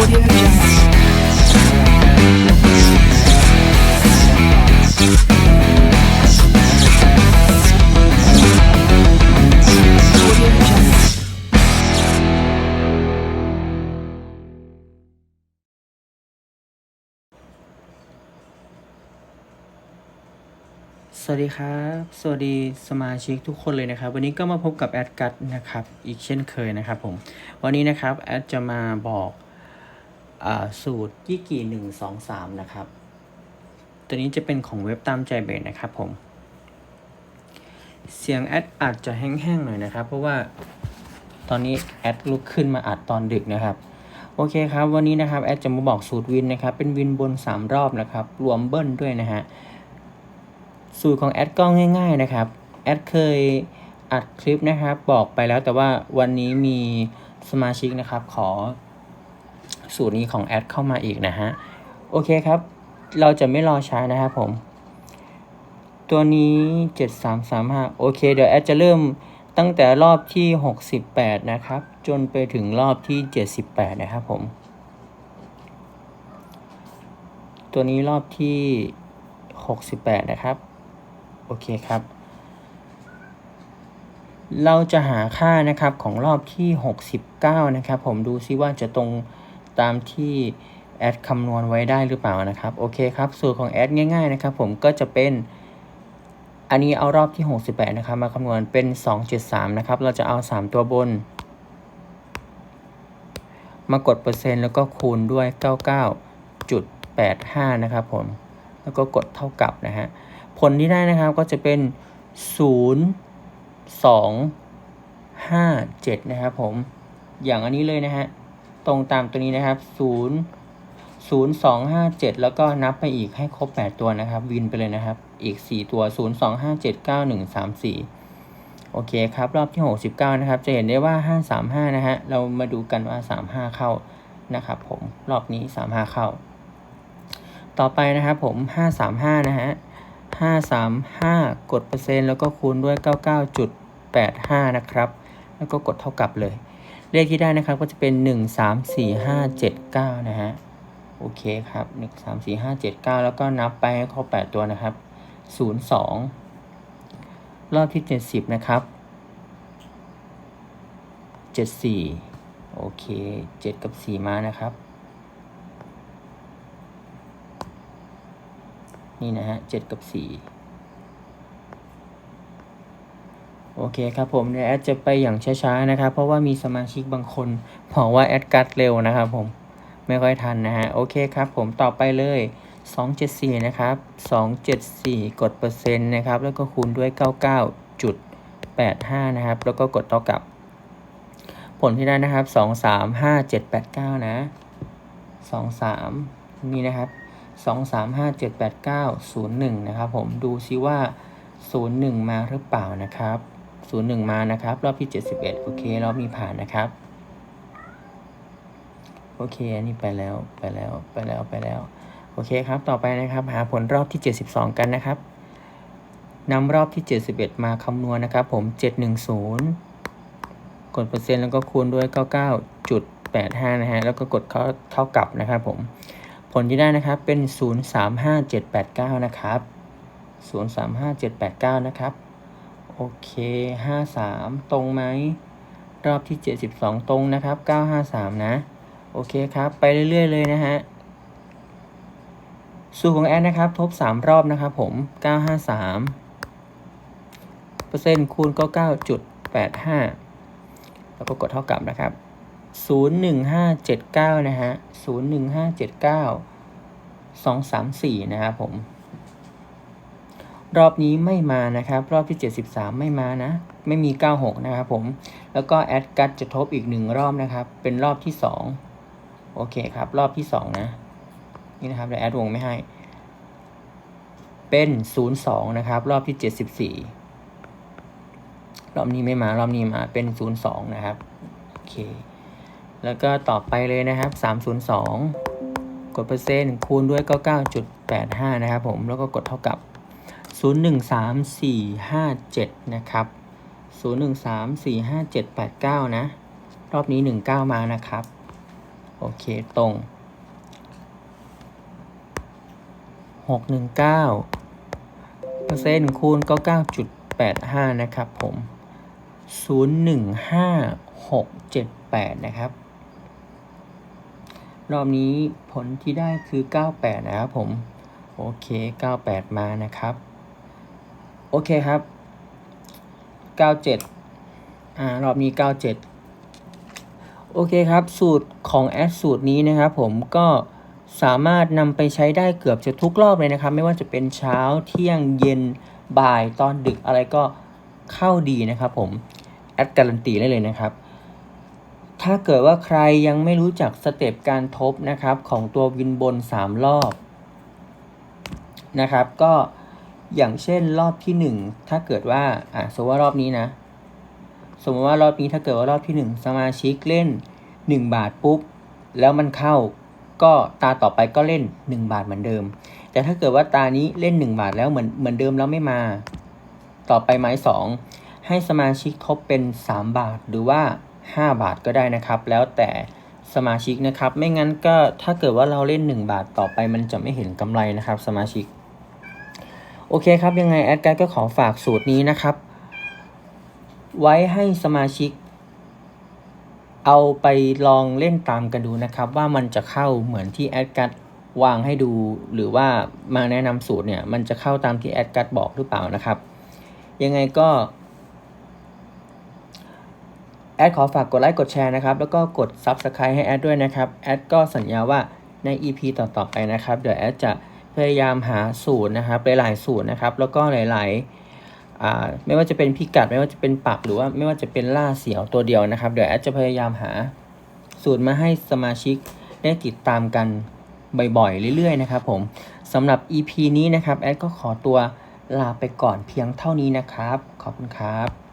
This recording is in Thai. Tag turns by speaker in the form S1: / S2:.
S1: Audio Jungle.
S2: สวัสดีครับ สวัสดีสมาชิกทุกคนเลยนะครับ วันนี้ก็มาพบกับแอดกัดนะครับอีกเช่นเคยนะครับผม วันนี้นะครับแอดจะมาบอกอสูตรยี่กี่หนึ่งสองสามนะครับ ตัวนี้จะเป็นของเว็บตามใจเบสนะครับผม เสียงแอดอาจจะแห้งๆหน่อยนะครับ เพราะว่าตอนนี้แอดลุกขึ้นมาอัดตอนดึกนะครับโอเคครับ วันนี้นะครับแอดจะมาบอกสูตรวินนะครับ เป็นวินบน 3 รอบนะครับ รวมเบิ้ลด้วยนะฮะ สูตรของแอดก็ง่าย ๆนะครับ แอดเคยอัดคลิปนะครับบอกไปแล้วแต่ว่าวันนี้มีสมาชิกนะครับ ขอสูตรนี้ของแอดเข้ามาอีกนะฮะ โอเคครับ เราจะไม่รอช้านะครับผม ตัวนี้ 7335 โอเค เดี๋ยวแอดจะเริ่มตั้งแต่รอบที่ 68 นะครับ จนไปถึงรอบที่ 78 นะครับผม ตัวนี้รอบที่ 68 นะครับ โอเคครับ เราจะหาค่านะครับของรอบที่ 69 นะครับ ผมดูซิว่าจะตรงตามที่แอดคำนวณไว้ได้หรือเปล่านะครับ โอเคครับ สูตรของแอดง่ายๆนะครับ ผมก็จะเป็น อันนี้เอารอบที่ 68 นะครับ มาคำนวณเป็น 273 นะครับ เราจะเอา 3 ตัวบน มากดเปอร์เซ็นต์แล้วก็คูณด้วย 99.85 นะครับผม แล้วก็กดเท่ากับนะฮะ ผลที่ได้นะครับก็จะเป็น 0 2 5 7 นะครับผม อย่างอันนี้เลยนะฮะ ตรงตามตัวนี้นะครับ 0 0 2 5 7 แล้วก็นับไปอีกให้ครบ 8 ตัวนะครับ วินไปเลยนะครับ อีก 4 ตัว 0 2 5 7 9 1 3 4 โอเคครับ รอบที่ 69 นะครับ จะเห็นได้ว่า 535 นะฮะ เรามาดูกันว่า 35 เข้านะครับผม รอบนี้ 35 เข้า ต่อไปนะครับผม 535 นะฮะ 535 กดเปอร์เซ็นต์แล้วก็คูณด้วย 99.85 นะครับ แล้วก็กดเท่ากับเลย เลขที่ได้นะครับก็จะเป็น 134579 นะฮะ โอเคครับ 134579 แล้วก็นับไปให้ครบ8ตัวนะครับ 02 รอบที่ 70 นะครับ 74 โอเค 7 กับ 4 มานะครับ นี่นะฮะ7กับ4โอเคครับผมเดี๋ยวแอดจะไปอย่างช้าๆนะครับ เพราะว่ามีสมาชิกบางคนบอกว่าแอดกัดเร็วนะครับผมไม่ค่อยทันนะฮะโอเคครับผมต่อไปเลย 274 นะครับ 274 กดเปอร์เซ็นต์นะครับ แล้วก็คูณด้วย 99.85 นะครับ แล้วก็กดเท่ากับ ผลที่ได้นะครับ 235789 นะ 23 นี่นะครับ 23578901 นะครับผมดูซิว่า 01 มาหรือเปล่านะครับ 01 มานะครับ รอบที่ 71 โอเค รอบนี้ผ่านนะครับ โอเค อันนี้ไปแล้วไปแล้วไปแล้วไปแล้ว โอเคครับ ต่อไปนะครับ หาผลรอบที่ 72 กันนะครับนำรอบที่ 71 มาคำนวณนะครับ ผม 710 กดเปอร์เซ็นต์แล้วก็คูณด้วย 99.85 นะฮะ แล้วก็กดเข้าเท่ากับนะครับผม ผลที่ได้นะครับเป็น 035789 นะครับ 035789 นะครับ โอเค 53 ตรงไหม รอบที่ 72 ตรงนะครับ 953 นะ โอเคครับ ไปเรื่อย ๆ เลยนะฮะสูตรของแอดนะครับ ทบ 3 รอบนะครับผม 953 เปอร์เซ็นต์คูณก็9.85 แล้วก็กดเท่ากับนะครับ 01579 นะฮะ 01579 234 นะครับผม รอบนี้ไม่มานะครับ รอบที่ 73 ไม่มานะ ไม่มี 96 นะครับผม แล้วก็แอดกัดจะทบอีกหนึ่งรอบนะครับ เป็นรอบที่ 2 โอเคครับ รอบที่ 2 นะ นี่นะครับเดี๋ยวแอดวงไม่ให้ เป็น 02 นะครับ รอบที่ 74 รอบนี้ไม่มา รอบนี้มา เป็น 02 นะครับ โอเค แล้วก็ต่อไปเลยนะครับ 302 กดเปอร์เซ็นต์คูณด้วย 99.85 นะครับผม แล้วก็กดเท่ากับ 013457 นะครับ 01345789 นะ รอบนี้หนึ่งเก้ามานะครับ โอเคตรงหกหนึ่งเก้าเปอร์เซ็นต์คูณก็เก้าจุดแปดห้านะครับผมศูนย์หนึ่งห้าหกเจ็ดแปดนะครับ รอบนี้ผลที่ได้คือ 98 นะครับผม โอเค 98 มานะครับ โอเคครับ 97 อ่า รอบนี้ 97 โอเคครับ สูตรของแอดสูตรนี้นะครับผมก็สามารถนำไปใช้ได้เกือบจะทุกรอบเลยนะครับ ไม่ว่าจะเป็นเช้าเที่ยงเย็นบ่ายตอนดึกอะไรก็เข้าดีนะครับผม แอดการันตีได้เลยนะครับ ถ้าเกิดว่าใครยังไม่รู้จักสเต็ปการทบนะครับของตัววินบน 3 รอบนะครับ ก็อย่างเช่นรอบที่ 1 ถ้าเกิดว่าอะสมมติว่ารอบนี้นะ สมมติว่ารอบนี้ถ้าเกิดว่ารอบที่ 1 สมาชิกเล่น 1 บาทปุ๊บ แล้วมันเข้า ก็ตาต่อไปก็เล่น 1 บาทเหมือนเดิม แต่ถ้าเกิดว่าตานี้เล่น 1 บาทแล้วเหมือนเหมือนเดิมแล้วไม่มา ต่อไปไม้สองให้สมาชิกทบเป็น 3 บาทหรือว่า 5 บาทก็ได้นะครับ แล้วแต่สมาชิกนะครับ ไม่งั้นก็ถ้าเกิดว่าเราเล่น 1 บาทต่อไปมันจะไม่เห็นกำไรนะครับ สมาชิก โอเคครับ ยังไงแอดการ์ก็ขอฝากสูตรนี้นะครับ ไว้ให้สมาชิก เอาไปลองเล่นตามกันดูนะครับ ว่ามันจะเข้าเหมือนที่แอดการ์ดวางให้ดู หรือว่ามาแนะนำสูตรเนี่ย มันจะเข้าตามที่แอดการ์ดบอกหรือเปล่านะครับ ยังไงก็ แอดขอฝากกดไลค์กดแชร์นะครับ แล้วก็กด Subscribe ให้แอดด้วยนะครับ แอดก็สัญญาว่าใน EP ต่อๆไปนะครับ เดี๋ยวแอดจะพยายามหาสูตรนะครับหลายๆสูตรนะครับ แล้วก็หลายๆไม่ว่าจะเป็นพิกัด ไม่ว่าจะเป็นปักหรือว่าไม่ว่าจะเป็นล่าเสียวตัวเดียวนะครับ เดี๋ยวแอดจะพยายามหาสูตรมาให้สมาชิกได้ติดตามกันบ่อยๆ เรื่อยๆ นะครับผมสำหรับ EP นี้นะครับ แอดก็ขอตัวลาไปก่อนเพียงเท่านี้นะครับ ขอบคุณครับ